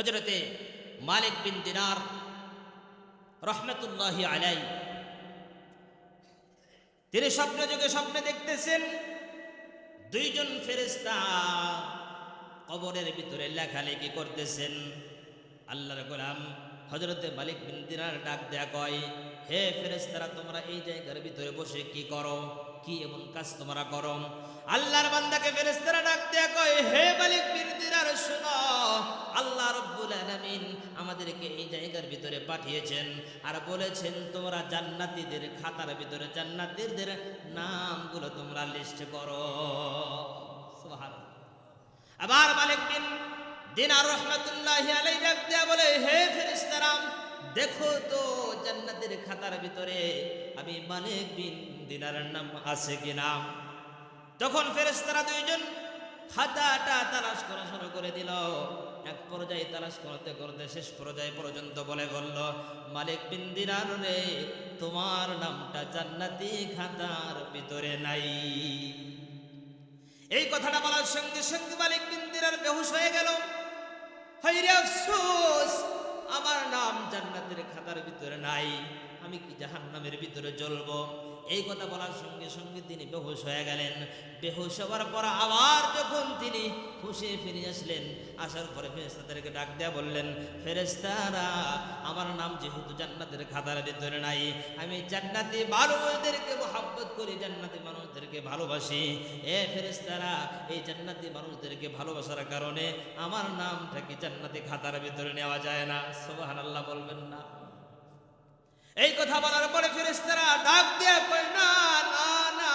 হজরতে মালিক বিন দিনার রহমতুল্লাহ আলাই। তিনি স্বপ্ন যুগে স্বপ্নে দেখতেছেন, দুইজন ফেরেস্তা কবরের ভিতরে লেখালেখি করতেছেন। আল্লাহর গোলাম হজরতে মালিক বিন দিনার ডাক দেয়া কয়, হে ফেরেস্তারা তোমরা এই জায়গার ভিতরে বসে কি করো? কি এমন কাজ তোমরা করো? আল্লাহর আমাদেরকে এই জায়গার ভিতরে পাঠিয়েছেন আর বলেছেন, তোমরা জান্নাতীদের খাতার ভিতরে জান্নাতীদের নামগুলো তোমরা লিস্ট করো। আবার মালিক বিন দিনার রহমতুল্লাহ বলে, হে ফেরেশতারা দেখো তো জান্নাতের খাতার ভিতরে আমি মালিক বিন দিনারের নাম আছে কিনা তখন ফেরেশতারা দুইজন খাতাটা তালাশ করা শুরু করে দিল। এক পর্যায়ে তালাশ করতে করতে শেষ পর্যায়ে পর্যন্ত বলে বলল, মালিক বিন দিনার রে, তোমার নামটা জান্নাতি খাতার ভিতরে নাই। এই কথাটা বলার সঙ্গে সঙ্গে মালিক বিন্দিরার বেহুশ হয়ে গেল। আফসোস, আমার নাম জান্নাতের খাতার ভিতরে নাই। আমি কি জাহান্নামের ভিতরে জ্বলবো? এই কথা বলার সঙ্গে সঙ্গে তিনি বেহুশ হয়ে গেলেন। বেহুশ হওয়ার পর আবার যখন তিনি খুশি ফিরে আসলেন, আসার পরে ফেরেস্তাদেরকে ডাক দেয়া বললেন ফেরেস্তারা আমার নাম যেহেতু জান্নাতের খাতার ভিতরে নাই, আমি জান্নাতি মানুষদেরকে মহাব্বত করি, জান্নাতি মানুষদেরকে ভালোবাসি। এ ফেরেস্তারা এই জান্নাতি মানুষদেরকে ভালোবাসার কারণে আমার নামটা কি জান্নাতি খাতার ভিতরে নেওয়া যায় না? সুবহানাল্লাহ বলবেন না। এই কথা বলার পরে ফেরেস্তারা ডাক দিয়া কয়, না না না,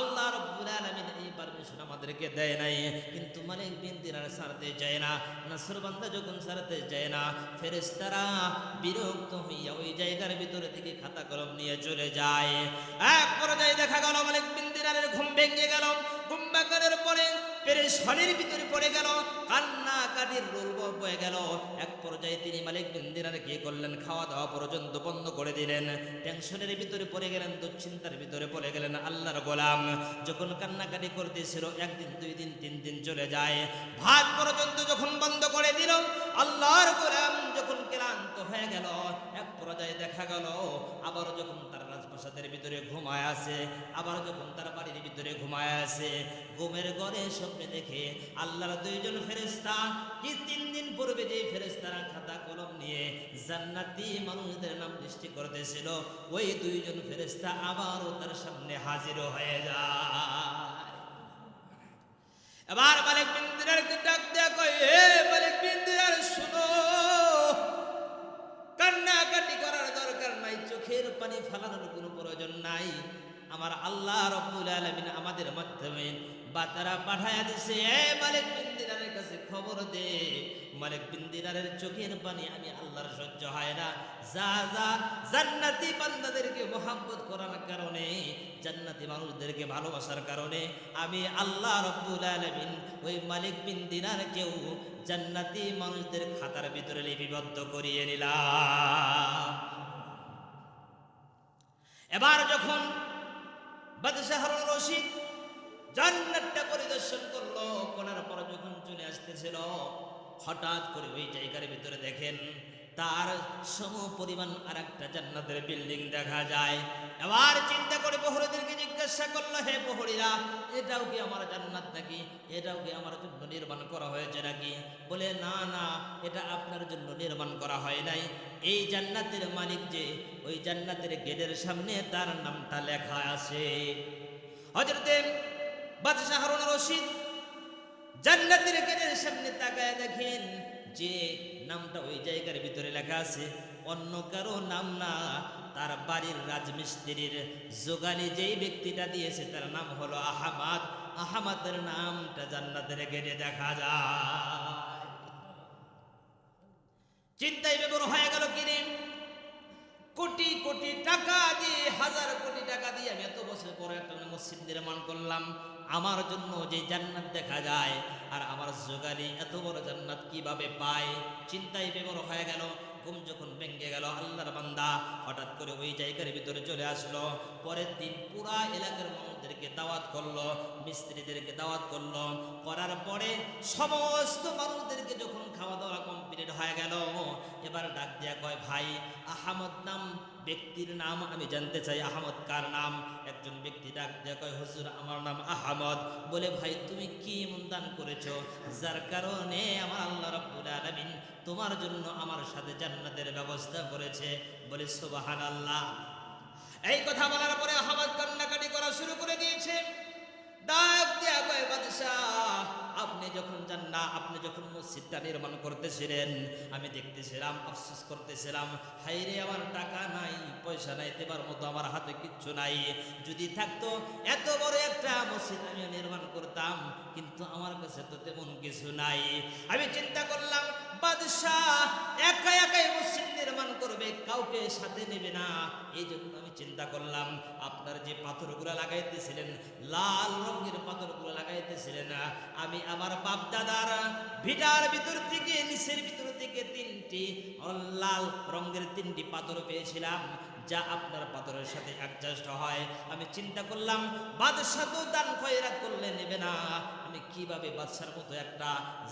আল্লাহ রাব্বুল আলামিন এই পারমিশন আমাদেরকে দেয় নাই। কিন্তু মালিক বিন দিনার সারতে যায় না, নাসর বান্দা যখন সারতে যায় না ফেরেস্তারা বিরক্ত হইয়া ওই জায়গার ভিতরে থেকে খাতা কলম নিয়ে চলে যায়। এক পর্যায়ে দেখা গেল মালিক বিন দিনারের ঘুম ভেঙে গেল। ভাঙানোর পরে পেরেশানির ভিতরে পড়ে গেল, কান্না কাটির রোল বয়ে গেল। এক পর্যায়ে তিনি মালিক বিন দিনার কি করলেন? খাওয়া দাওয়া পর্যন্ত বন্ধ করে দিলেন। টেনশনের ভিতরে পড়ে গেলেন, দুশ্চিন্তার ভিতরে পড়ে গেলেন আল্লাহর গোলাম। যখন কান্নাকাটি করতেছিল, একদিন, দুই দিন, তিন দিন চলে যায়। ভাত পর্যন্ত যখন বন্ধ করে দিল, আল্লাহর হয়ে গেল, এক পর্যায়ে দেখা গেল, আবার যখন তার রাজপ্রাসাদের ভিতরে ঘুমায় আছে আবার যখন তার বাড়ির ভিতরে ঘুমায় আছে ঘুমের ঘরে স্বপ্নে দেখে আল্লাহর দুইজন ফেরেস্তা কি তিন দিন পূর্বে যে ফেরেস্তারা খাতা কলম নিয়ে জান্নাতি মানুষদের নাম দৃষ্টি করতেছিল, ওই দুইজন ফেরেস্তা আবারও তার সামনে হাজির হয়ে যায়। এবার মালিক বিন্দিরার ডাক দেয়া কয় কান্নাকাটি করার দরকার নাই, চোখের পানি ফালানোর কোনো প্রয়োজন নাই। আমার আল্লাহ রব্বুল আলমিন আমাদের মাধ্যমে বাতারা পাঠায়া দিছে, এ মালিক বিন দিনারের কাছে খবর দে। মালিক বিন দিনারের চোখের পানি আমি আল্লাহর সহ্য হয় না। যা যা, জান্নাতি বান্দাদেরকে মোহাম্মত করার কারণে জান্নাতি মানুষদেরকে ভালোবাসার কারণে আমি আল্লাহ রব্বুল আলামিন ওই মালিক বিন দিনারকেও জান্নাতি মানুষদের খাতার ভিতরে লিপিবদ্ধ করিয়ে নিলাম। এবার যখন বাদশাহ হারুন রশিদ জান্নাতটা পরিদর্শন করল, করার পর যখন চলে আসতেছিল, হঠাৎ করে ওই জায়গার ভিতরে দেখেন তার সম পরিমাণ আর একটা জান্নাতের বিল্ডিং দেখা যায়। এবার চিন্তা করে প্রহরীদেরকে জিজ্ঞাসা করল, হে প্রহরীরা, এটাও কি আমার জান্নাত নাকি? এটাও কি আমার জন্য নির্মাণ করা হয়েছে নাকি? বলে, না না, এটা আপনার জন্য নির্মাণ করা হয় নাই। এই জান্নাতের মালিক যে, ওই জান্নাতের গেটের সামনে তার নামটা লেখা আছে। হজরতে বাদশাহ হারুন রশিদ জান্নাতের গেটের সামনে তাকায় দেখেন যে নামটা ওই জায়গার ভিতরে লেখা আছে, অন্য কারও নাম না, তার বাড়ির রাজমিস্ত্রির যোগালি যেই ব্যক্তিটা দিয়েছে, তার নাম হলো আহমাদ। আহমাদের নামটা জান্নাতের গেটে দেখা যায়। চিন্তায় বেবর হয়ে গেল কিনে কোটি কোটি টাকা দিয়ে, হাজার কোটি টাকা দিয়ে মসজিদ নির্মাণ করলাম। আমার জন্য যে জান্নাত দেখা যায়, আর আমার জোগালি এত বড় জান্নাত কীভাবে পায়? চিন্তায় বেবর হয়ে গেল, ঘুম যখন ভেঙে গেল, আল্লাহর বান্দা হঠাৎ করে ওই জায়গার ভিতরে চলে আসলো। পরের দিন পুরা এলাকার মানুষদেরকে দাওয়াত করল, মিস্ত্রিদেরকে দাওয়াত করল। করার পরে সমস্ত মানুষদেরকে যখন খাওয়া দাওয়া কম হয়ে গেল। এবার ডাক দিয়া কয়, ভাই, আহমদ নাম, ব্যক্তির নাম আমি জানতে চাই। আহমদ কার নাম? একজন ব্যক্তি ডাক দিয়া কয়, হুজুর, আমার নাম আহমদ। বলে, ভাই, তুমি কি এমন দান করেছ? যার কারণে আমার আল্লাহ রাব্বুল আলামিন তোমার জন্য আমার সাথে জান্নাতের ব্যবস্থা করেছে। বলে, সুবহানাল্লাহ। এই কথা বলার পরে আহমদ কান্নাকাটি করা শুরু করে দিয়েছে। ডাক আপনি যখন যান না আপনি যখন মসজিদটা নির্মাণ করতেছিলেন, আমি দেখতেছিলাম, আফসোস করতেছিলাম হাইরে আমার টাকা নাই, পয়সা নাই, দেবার মতো আমার হাতে কিচ্ছু নাই। যদি থাকতো, এত বড় একটা মসজিদ আমি নির্মাণ করতাম, কিন্তু আমার কাছে তো তেমন কিছু নাই। আমি চিন্তা করলাম, বাদশাহ একা একাই মসজিদ নির্মাণ করবে, কাউকে সাথে নেবে না। এই জন্য আমি চিন্তা করলাম, আপনার যে পাথরগুলো লাগাইতেছিলেন, লাল রঙের পাথরগুলো লাগাইতেছিলেন আমি আমার বাপ দাদার ভিটার ভিতর থেকে, নিচের ভিতর থেকে তিনটি লাল রঙের তিনটি পাথর পেয়েছিলাম। যা আপনার পাথরের সাথে অ্যাডজাস্ট হয়। আমি চিন্তা করলাম, বাদশাহ তো দান খয়রাত করলে নেবে না। আমি কীভাবে বাদশার মতো একটা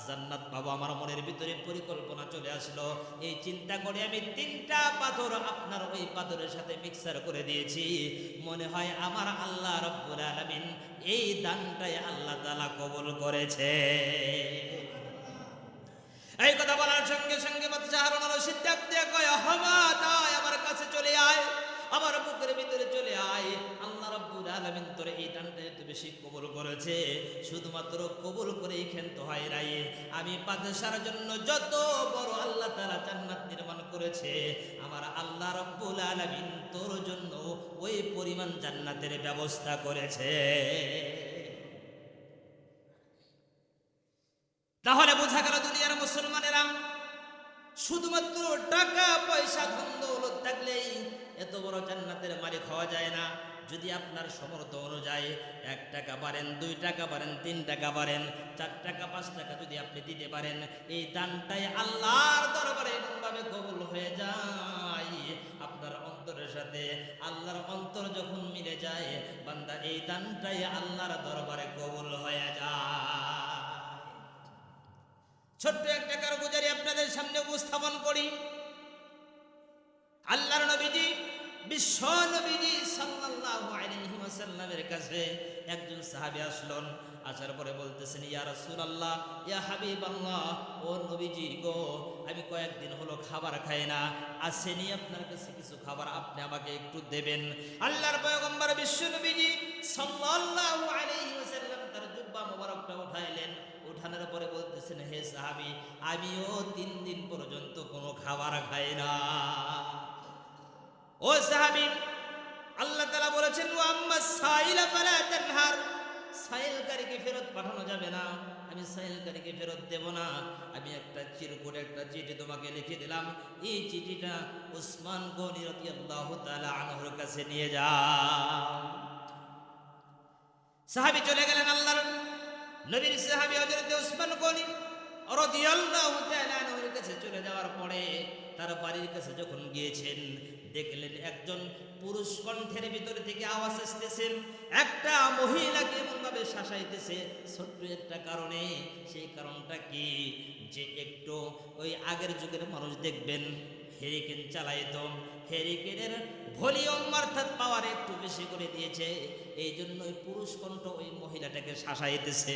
জান্নাত পাবো? আমার মনের ভিতরে পরিকল্পনা চলে আসলো। এই চিন্তা করে আমি তিনটা পাথর আপনার ওই পাথরের সাথে মিক্সার করে দিয়েছি। মনে হয় আমার আল্লাহ রব্বুল আলামিন এই দানটাই আল্লাহ তাআলা কবুল করেছে। এই কথা বলার সঙ্গে সঙ্গে বাদশা হারুন রশিদ দিয়ে কয় কাছে চলে আয়, আমার বুকের ভিতরে চলে আয়। আল্লাহ আলামিন তোর এই দানটা এত বেশি কবুল করেছে, শুধুমাত্র কবুল করেই ক্ষান্ত হয় আমি বাদশার জন্য যত বড় আল্লাহ তাআলা জান্নাত নির্মাণ করেছে, আমার আল্লাহ রাব্বুল আলামিন তোর জন্য ওই পরিমাণ জান্নাতের ব্যবস্থা করেছে তাহলে বোঝা গেল দুনিয়ার মুসলমানেরা শুধুমাত্র টাকা পয়সা ধন দৌলত থাকলেই এত বড় জান্নাতের মালিক হওয়া যায় না যদি আপনার সমর্থ অনুযায়ী এক টাকা পারেন দুই টাকা পারেন তিন টাকা পারেন চার টাকা, পাঁচ টাকা যদি আপনি দিতে পারেন, এই দানটাই আল্লাহর দরবারে এমনভাবে কবুল হয়ে যায়। আপনার অন্তরের সাথে আল্লাহর অন্তর যখন মিলে যায়, বান্দা এই দানটাই আল্লাহর দরবারে কবুল হয়ে যায়। ছোট্ট একটা কারগুজারি আপনাদের সামনে উপস্থাপন করি। আল্লাহর নবীজি বিশ্ব নবীজি সাল্লাল্লাহু আলাইহি ওয়াসাল্লামের কাছে একজন সাহাবী আসলেন। আসার পরে বলতেছেন, ইয়া রাসূলুল্লাহ, ইয়া হাবিবাল্লাহ, ও নবীজি গো, আমি কয়েকদিন হলো খাবার খাই না। আসেনি আপনার কাছে কিছু খাবার, আপনি আমাকে একটু দেবেন। আল্লাহর পয়গম্বর বিশ্ব নবীজি সাল্লাল্লাহু আলাইহি ওয়াসাল্লাম তার জুব্বা মোবারকটা উঠাইলেন। উঠানোর পরে বলতেছেন, হে সাহাবি, আমিও তিন দিন পর্যন্ত কোনো খাবার খাই না। ও সাহাবি, আল্লাহ তাআলা বলেছেন, ওয়া আম্মা সাইলা ফালা তানহার। সাইলকারীকে ফেরত পাঠানো যাবে না। আমি সাইলকারীকে ফেরত দেব না। আমি একটা চিরকুট, একটা চিঠি তোমাকে লিখে দিলাম। এই চিঠিটা উসমান গনি রাদিয়াল্লাহু তাআলা আনহুর কাছে নিয়ে যাও সাহাবী চলে গেলেন আল্লাহর নবীর সাহাবী হযরত উসমান গনি রাদিয়াল্লাহু তাআলা আনহুর কাছে চলে যাওয়ার পরে তার বাড়ির কাছে যখন গিয়েছেন দেখলেন একজন পুরুষ কণ্ঠের ভিতরে থেকে আওয়াজ আসতেছে, একটা মহিলাকে এমনভাবে শাসাইতেছে, ছোট্ট একটা কারণে, সেই কারণটা কি? যে একটু ওই আগের যুগের মানুষ দেখবেন হেরিকেন চালাইতো হেরিকেনের ভলিউম অর্থাৎ পাওয়ার একটু বেশি করে দিয়েছে এই জন্য ওই পুরুষ কণ্ঠ ওই মহিলাটাকে শাসাইতেছে।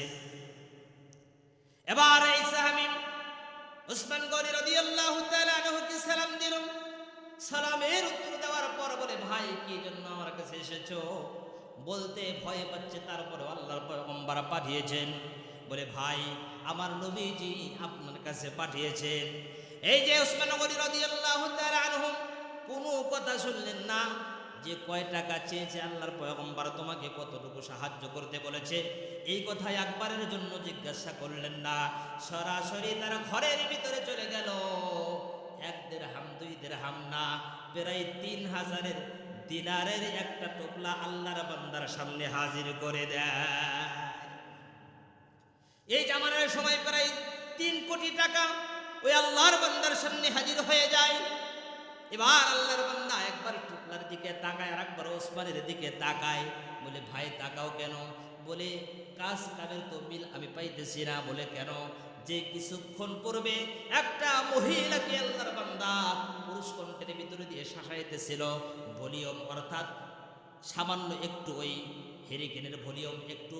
এবার এই সাহাবী উসমান গনি রাদিয়াল্লাহু তাআলা আনহুকে সালাম দিল। সালামের উত্তর দেওয়ার পর বলে, ভাই, কি জন্য আমার কাছে এসেছ? বলতে ভয় পাচ্ছে, তারপরে আল্লাহর পয়গম্বর পাঠিয়েছেন। বলে, ভাই, আমার নবীজি আপনার কাছে পাঠিয়েছেন। এই যে উসমান গনি রাদিয়াল্লাহু তাআলা আনহু, কোনো কথা শুনলেন না, যে কয় টাকা চেয়েছে আল্লাহর পয়গম্বর, তোমাকে কতটুকু সাহায্য করতে বলেছে? এই কথা একবারের জন্য জিজ্ঞাসা করলেন না। সরাসরি তার ঘরের ভিতরে চলে গেল। এক দেড় হাম দুই দেড় হাম না, প্রায় তিন হাজারের দিনারের একটা টোপলা আল্লাহর বান্দার সামনে হাজির করে দেয়। এই জামানের সময় প্রায় তিন কোটি টাকা ওই আল্লাহর বান্দার সামনে হাজির হয়ে যায়। এবার আল্লাহর বান্দা একবার টুকলার দিকে তাকায় আর একবার ওসমানের দিকে তাকায়, বলে, ভাই, তাকাও কেন? বলে, কাজ কামের তো আমি পাইতেছি না। বলে, কেন? যে কিছুক্ষণ পূর্বে একটা মহিলাকে আল্লাহর বান্দা পুরুষ কণ্ঠের ভিতরে দিয়ে শাসাইতেছিল। ভলিউম অর্থাৎ সামান্য একটু ওই হেরিকেনের ভলিউম একটু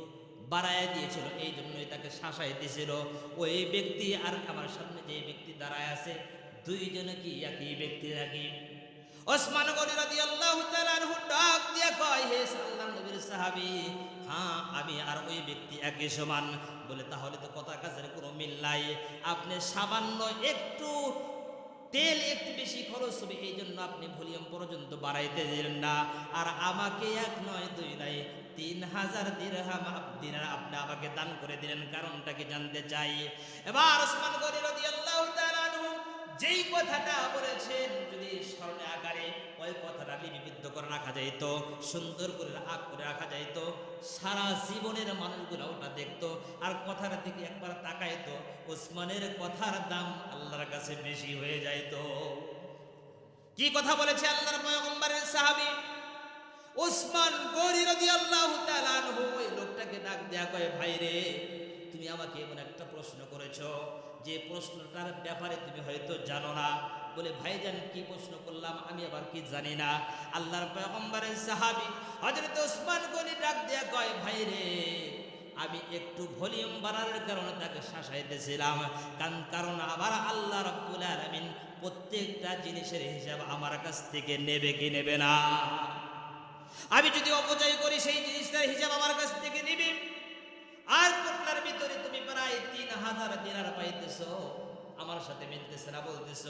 বাড়ায় দিয়েছিল, এই জন্যই তাকে শাসাইতেছিল। ওই ব্যক্তি আর আমার সামনে যে ব্যক্তি দাঁড়ায় আছে, দুইজনে কি একই ব্যক্তি নাকি? ওসমান গনি রাদিয়াল্লাহু তাআলা ডাক দিয়া কয়, হে সাল্লাল্লাহু নবীর সাহাবী হ্যাঁ আমি আর ওই ব্যক্তি একই সমান। বলে, তাহলে তো কথা কাজের কোনো মিল নাই। আপনি সামান্য একটু তেল একটু বেশি খরচ হবে এই জন্য আপনি ভলিউম পর্যন্ত বাড়াইতে দিলেন না। আর আমাকে এক নয় দুই নয় তিন হাজার দিরহাম দিনার আপনি আমাকে দান করে দিলেন, কারণটা কি জানতে চাই? এবার ওসমান আনহু যেই কথাটা বলেছেন, যদি স্মরণে আকারে ওই কথাটা লিপিবদ্ধ করে রাখা যাইত, সুন্দর করে আগ করে রাখা যাইত, সারা জীবনের মানুষগুলো ওটা দেখতো, আর কথাটা থেকে একবার তাকাইতো, ওসমানের কথার দাম আল্লাহর কাছে বেশি হয়ে যাইত। কি কথা বলেছে আল্লাহর পয়গম্বরের সাহাবী? ওসমান তাআলা আনহু, ওই লোকটাকে ডাক দেয়া কয় ভাই রে তুমি আমাকে এমন একটা প্রশ্ন করেছ যে প্রশ্নটার ব্যাপারে তুমি হয়তো জানো না বলে ভাই ভাইজান, কি প্রশ্ন করলাম? আমি আবার কি জানি না। আল্লাহর পয়গম্বরের সাহাবি হযরত ওসমান গনি ডাক দেয়া কয়, ভাই রে, আমি একটু ভলিউম বাড়ানোর কারণে তাকে শাসাইতেছিলাম। কারণ কারণ আবার আল্লাহ রাব্বুল আলামিন প্রত্যেকটা জিনিসের হিসাব আমার কাছ থেকে নেবে কি নেবে না। আমি যদি অপচয় করি, সেই জিনিসটার হিসাব আমার কাছ থেকে নিবি। আর কোটলার ভিতরে তুমি প্রায় তিন হাজার দিনার পাইতেছ। আমার সাথে মিলতেছে না, বলতেছ,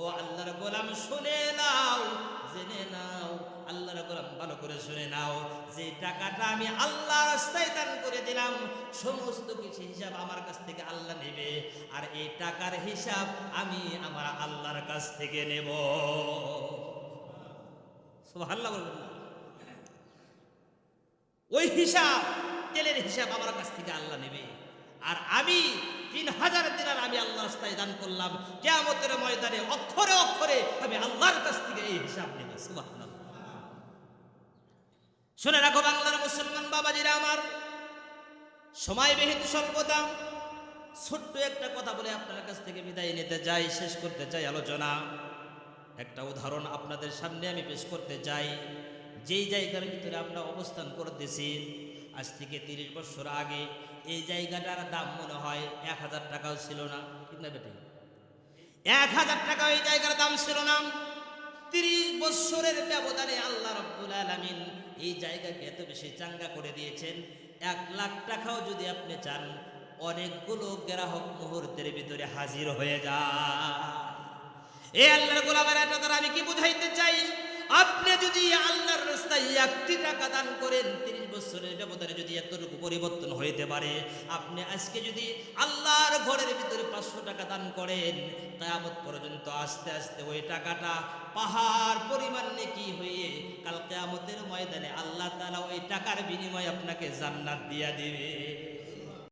ও আল্লাহর গোলাম, শুনে নাও, জেনে নাও, আল্লাহর গোলাম ভালো করে শুনে নাও। যে টাকাটা আমি আল্লাহ রাস্তায় দান করে দিলাম, সমস্ত কিছু হিসাব আমার কাছ থেকে আল্লাহ নেবে। আর এই টাকার হিসাব আমি আমার আল্লাহর কাছ থেকে নেব। আল্লাহ বলবেন ওই হিসাব তেলের হিসাব আমার কাছ থেকে আল্লাহ নেবে। আর আমি তিন হাজার দিনার আমি আল্লাহ রাস্তায় দান করলাম, কেয়ামতের ময়দানে অক্ষরে অক্ষরে আমি আল্লাহর কাছ থেকে এই হিসাব নেব। শুনে রাখো বাংলার মুসলমান বাবাজিরা আমার সময় বেহিত ছোট্ট একটা কথা বলে আপনার কাছ থেকে বিদায় নিতে চাই, শেষ করতে চাই আলোচনা। একটা উদাহরণ আপনাদের সামনে আমি পেশ করতে চাই। যেই জায়গার ভিতরে আমরা অবস্থান করতেছি আজ থেকে তিরিশ বছর আগে এই জায়গাটার দাম মনে হয় এক হাজার টাকাও ছিল না, ঠিক না বেটে? এক হাজার টাকা এই জায়গার দাম ছিল না। তিরিশ বছরের ব্যবধানে আল্লাহ রব্বুল আলমিন এই জায়গাকে এত বেশি চাঙ্গা করে দিয়েছেন, এক লাখ টাকাও যদি আপনি চান, অনেকগুলো গ্রাহক মুহূর্তের ভিতরে হাজির হয়ে যায়। এ আল্লাহর গোলামের একটা আমি কি বুঝাইতে চাই? আপনি যদি আল্লাহর রাস্তায় একটি টাকা দান করেন, তিরিশ বছরের ব্যবধানে যদি এতটুকু পরিবর্তন হইতে পারে, আপনি আজকে যদি আল্লাহর ঘরের ভিতরে পাঁচশো টাকা দান করেন, কেয়ামত পর্যন্ত আস্তে আস্তে ওই টাকাটা পাহাড় পরিমাণ নেকি হয়ে কাল কেয়ামতের ময়দানে আল্লাহ তালা ওই টাকার বিনিময়ে আপনাকে জান্নাত দিয়া দিবে।